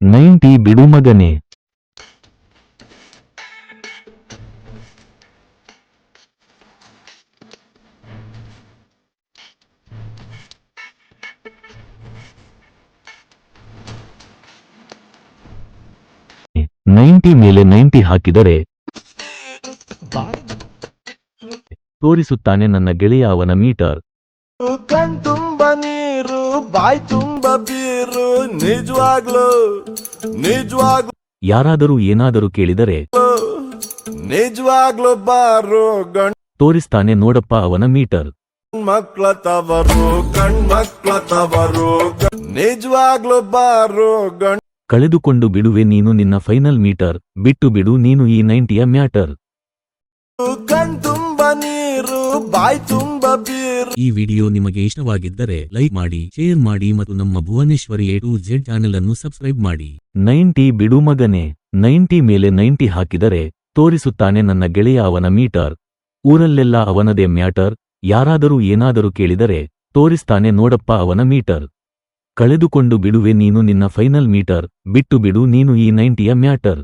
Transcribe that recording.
Ninety ಬಿಡು ಮಗನೇ. Ninety ಮೇಲೆ ನೈಂಟಿ ಹಾಕಿದರೆ ತೋರಿಸುತ್ತಾನೆ ನನ್ನ ಗೆಳೆಯ ಅವನ ಮೀಟರ್. ಬಾಯ್ ತುಂಬ ಬೀರು ನಿಜವಾಗ್ಲು ನಿಜವಾಗ್ಲು. ಯಾರಾದರೂ ಏನಾದರೂ ಕೇಳಿದರೆ ನಿಜವಾಗ್ಲು ಬಾರು ಗಣ ತೋರಿಸ್ತಾನೆ ನೋಡಪ್ಪ ಅವನ ಮೀಟರ್. ಮಕ್ಳ ತವರು ಗಂಡ್ ಮಕ್ಳ ತವರು ನಿಜವಾಗ್ಲು ಬಾರು ಗಂಡ್ ಕಳೆದುಕೊಂಡು ಬಿಡುವೆ ನೀನು ನಿನ್ನ ಫೈನಲ್ ಮೀಟರ್ ಬಿಟ್ಟು ಬಿಡು ನೀನು ಈ ನೈಂಟಿಯ ಮ್ಯಾಟರ್. ಬಾಯ್ ತುಂಬ ಬೀರ್ ಈ ವಿಡಿಯೋ ನಿಮಗೆ ಇಷ್ಟವಾಗಿದ್ದರೆ ಲೈಕ್ ಮಾಡಿ ಶೇರ್ ಮಾಡಿ ಮತ್ತು ನಮ್ಮ Bhuvaneshwari A to Z channel ಅನ್ನು ಸಬ್ಸ್ಕ್ರೈಬ್ ಮಾಡಿ. ನೈಂಟಿ ಬಿಡು ಮಗನೆ ನೈಂಟಿ ಮೇಲೆ ನೈಂಟಿ ಹಾಕಿದರೆ ತೋರಿಸುತ್ತಾನೆ ನನ್ನ ಗೆಳೆಯ ಅವನ ಮೀಟರ್. ಊರಲ್ಲೆಲ್ಲ ಅವನದೇ ಮ್ಯಾಟರ್ ಯಾರಾದರೂ ಏನಾದರೂ ಕೇಳಿದರೆ ತೋರಿಸ್ತಾನೆ ನೋಡಪ್ಪ ಅವನ ಮೀಟರ್. ಕಳೆದುಕೊಂಡು ಬಿಡುವೆ ನೀನು ನಿನ್ನ ಫೈನಲ್ ಮೀಟರ್ ಬಿಟ್ಟು ಬಿಡು ನೀನು ಈ ನೈಂಟಿಯ ಮ್ಯಾಟರ್.